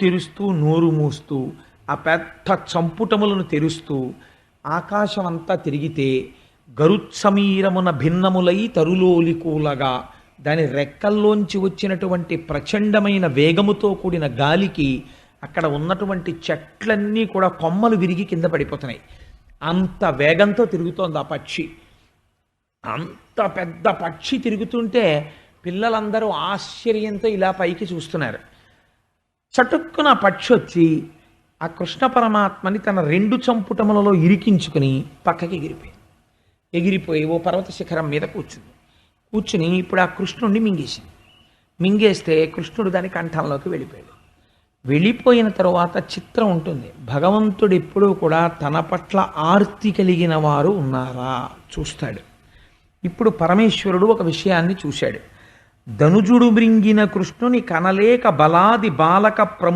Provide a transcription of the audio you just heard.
తెరుస్తూ నోరు మూస్తూ ఆ పెద్ద చంపుటములను తెరుస్తూ ఆకాశం అంతా తిరిగితే గరుత్సమీరమున భిన్నములై తరులోలికూలగా దాని రెక్కల్లోంచి వచ్చినటువంటి ప్రచండమైన వేగముతో కూడిన గాలికి అక్కడ ఉన్నటువంటి చెట్లన్నీ కూడా కొమ్మలు విరిగి కింద పడిపోతున్నాయి. అంత వేగంతో తిరుగుతోంది ఆ పక్షి. అంత పెద్ద పక్షి తిరుగుతుంటే పిల్లలందరూ ఆశ్చర్యంతో ఇలా పైకి చూస్తున్నారు. చటుక్కున పక్షి వచ్చి ఆ కృష్ణ పరమాత్మని తన రెండు చంపుటములలో ఇరికించుకుని పక్కకి ఎగిరిపోయింది. ఎగిరిపోయి ఓ పర్వత శిఖరం మీద కూర్చుంది. కూర్చుని ఇప్పుడు ఆ కృష్ణుడిని మింగేసింది. మింగేస్తే కృష్ణుడు దాని కంఠంలోకి వెళ్ళిపోయాడు. వెళ్ళిపోయిన తరువాత చిత్రం ఉంటుంది. భగవంతుడు ఎప్పుడూ కూడా తన పట్ల ఆర్తి కలిగిన వారు ఉన్నారా? చూస్తాడు. ఇప్పుడు పరమేశ్వరుడు ఒక విషయాన్ని చూశాడు. ధనుజుడు మృంగిన కృష్ణుని కనలేక బలాది బాలక ప్రము